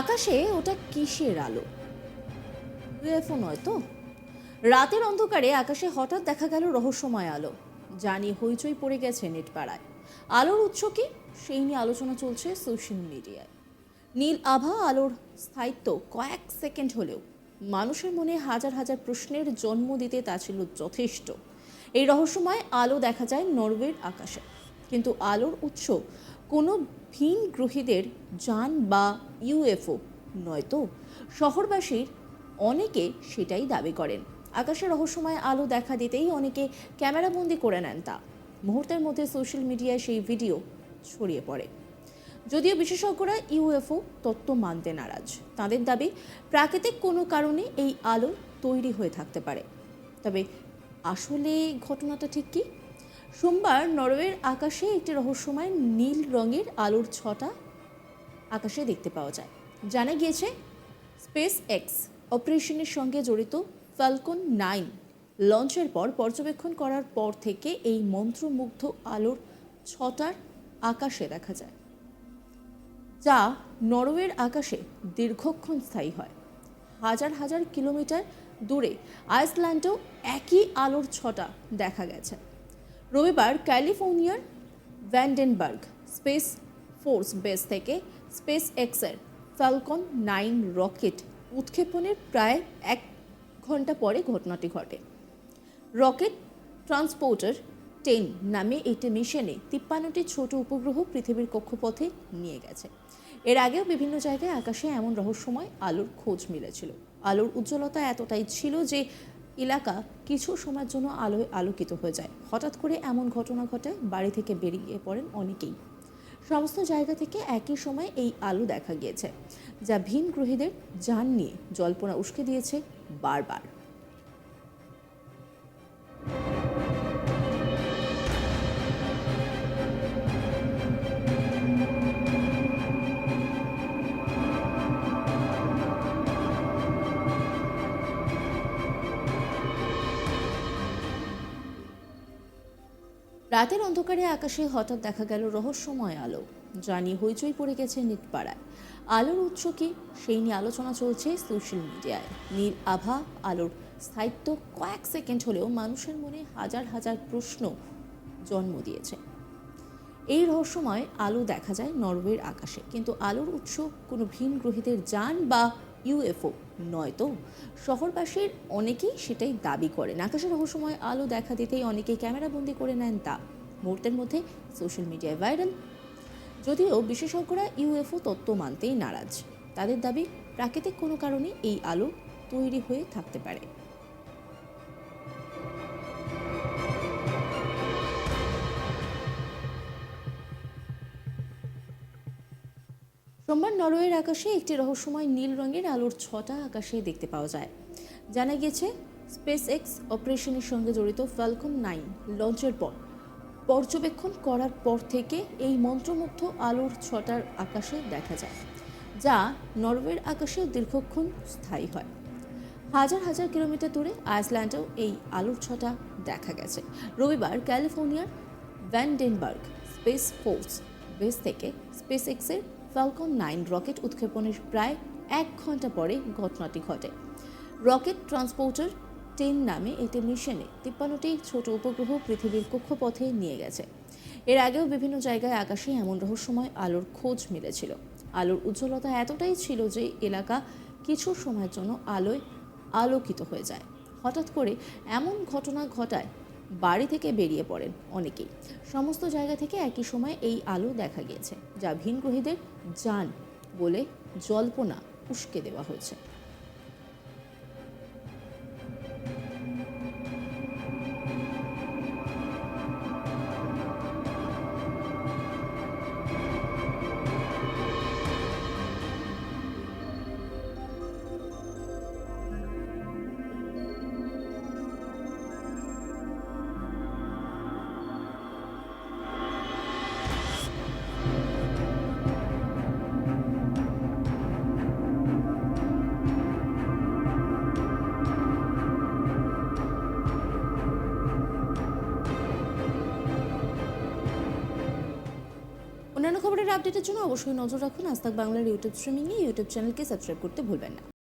আকাশে ওটা কিসের আলো? ইউএফও নয় তো? রাতের অন্ধকারে আকাশে হঠাৎ দেখা গেল রহস্যময় আলো জানি হইচই পড়ে গেছে নেট পাড়ায় আলোর উৎস কি? সেই নিয়ে আলোচনা চলছে সোশ্যাল মিডিয়ায়। নীল আভা আলোর স্থায়িত্ব কয়েক সেকেন্ড হলেও, মানুষের মনে হাজার হাজার প্রশ্নের জন্ম দিতে তা ছিল যথেষ্ট। এই রহস্যময় আলো দেখা যায় নরওয়ের আকাশে। কিন্তু আলোর উৎস কোনো ভিন গ্রহীদের যান বা ইউএফও নয়তো শহরবাসীর অনেকে সেটাই দাবি করেন। আকাশে রহস্যময় আলো দেখা দিতেই অনেকে ক্যামেরাবন্দি করে নেন তা। মুহূর্তের মধ্যে সোশ্যাল মিডিয়ায় সেই ভিডিও ছড়িয়ে পড়ে। যদিও বিশেষজ্ঞরা ইউএফও তত্ত্ব মানতে নারাজ। তাদের দাবি, প্রাকৃতিক কোনো কারণে এই আলো তৈরি হয়ে থাকতে পারে। তবে আসলে ঘটনাটা ঠিক কি? সোমবার নরওয়ের আকাশে একটি রহস্যময় নীল রঙের আলোর ছটা আকাশে দেখতে পাওয়া যায়। জানা গিয়েছে স্পেস এক্স অপারেশনের সঙ্গে জড়িত ফ্যালকন নাইন লঞ্চের পর পর্যবেক্ষণ করার পর থেকে এই মন্ত্রমুগ্ধ আলোর ছটার আকাশে দেখা যায়, যা নরওয়ের আকাশে দীর্ঘক্ষণ স্থায়ী হয়। হাজার হাজার কিলোমিটার দূরে আইসল্যান্ডেও একই আলোর ছটা দেখা গেছে। রবিবার ক্যালিফোর্নিয়ার ভ্যান্ডেনবার্গ স্পেস ফোর্স বেস থেকে স্পেস এক্সের ফ্যালকন নাইন রকেট উৎক্ষেপণের প্রায় এক ঘণ্টা পরে ঘটনাটি ঘটে। রকেট ট্রান্সপোর্টার টেন নামে একটি মিশনে তিপ্পান্নটি ছোট উপগ্রহ পৃথিবীর কক্ষপথে নিয়ে গেছে। এর আগেও বিভিন্ন জায়গায় আকাশে এমন রহস্যময় আলোর খোঁজ মিলেছিল। আলোর উজ্জ্বলতা এতটাই ছিল যে এলাকা কিছু সময়ের জন্য আলোয় আলোকিত হয়ে যায়। হঠাৎ করে এমন ঘটনা ঘটে, বাড়ি থেকে বেরিয়ে পড়েন অনেকেই। সমস্ত জায়গা থেকে একই সময় এই আলো দেখা গিয়েছে, যা ভিন গ্রহীদের যান নিয়ে জল্পনা উস্কে দিয়েছে বারবার। রাতের অন্ধকারে আকাশে হঠাৎ দেখা গেল রহস্যময় আলো, যা নিয়ে হইচই পড়ে গেছে নিটপাড়ায়। আলোর উৎস কি? সেই নিয়ে আলোচনা চলছে সোশ্যাল মিডিয়ায়। নীল আভা, আলোর স্থায়িত্ব কয়েক সেকেন্ড হলেও মানুষের মনে হাজার হাজার প্রশ্ন জন্ম দিয়েছে। এই রহস্যময় আলো দেখা যায় নরওয়ের আকাশে, কিন্তু আলোর উৎস কোনো ভিন গ্রহীদের যান বা ইউএফও নয়তো শহরবাসীর অনেকেই সেটাই দাবি করেন। আকাশে রহস্যময় আলো দেখা দিতেই অনেকে ক্যামেরাবন্দি করে নেন তা। মুহূর্তের মধ্যে সোশ্যাল মিডিয়ায় ভাইরাল। যদিও বিশেষজ্ঞরা ইউএফও তত্ত্ব মানতেই নারাজ। তাদের দাবি, প্রাকৃতিক কোনো কারণে এই আলো তৈরি হয়ে থাকতে পারে। সোমবার নরওয়ের আকাশে একটি রহস্যময় নীল রঙের আলোর ছটা আকাশে দেখতে পাওয়া যায়। জানা গেছে স্পেস এক্স অপারেশনের সঙ্গে জড়িত ফ্যালকন নাইন লঞ্চের পর। পর্যবেক্ষণ করার পর থেকে এই মন্ত্রমুগ্ধ আলোর ছটার আকাশে দেখা যায়, যা নরওয়ের আকাশে দীর্ঘক্ষণ স্থায়ী হয়। হাজার হাজার কিলোমিটার দূরে আইসল্যান্ডেও এই আলোর ছটা দেখা গেছে। রবিবার ক্যালিফোর্নিয়ার ভ্যান্ডেনবার্গ স্পেস ফোর্স বেস থেকে স্পেস এক্সের ফ্যালকন নাইন রকেট উৎক্ষেপণের প্রায় এক ঘণ্টা পরে ঘটনাটি ঘটে। রকেট ট্রান্সপোর্টার টেন নামে একটি মিশনে তিপ্পান্নটি ছোট উপগ্রহ পৃথিবীর কক্ষপথে নিয়ে গেছে। এর আগেও বিভিন্ন জায়গায় আকাশে এমন রহস্যময় আলোর খোঁজ মিলেছিল। আলোর উজ্জ্বলতা এতটাই ছিল যে এলাকা কিছু সময়ের জন্য আলোয় আলোকিত হয়ে যায়। হঠাৎ করে এমন ঘটনা ঘটায় বাড়ি থেকে বেরিয়ে পড়েন অনেকেই। সমস্ত জায়গা থেকে একই সময় এই আলো দেখা গিয়েছে, যা ভিনগ্রহীদের যান বলে জল্পনা উস্কে দেওয়া হয়েছে। আপডেটের জন্য অবশ্যই নজর রাখুন। আজ বাংলার ইউটিউব স্ট্রিমিংয়ে ইউটিউব চ্যানেলকে সাবস্ক্রাইব করতে ভুলবেন না।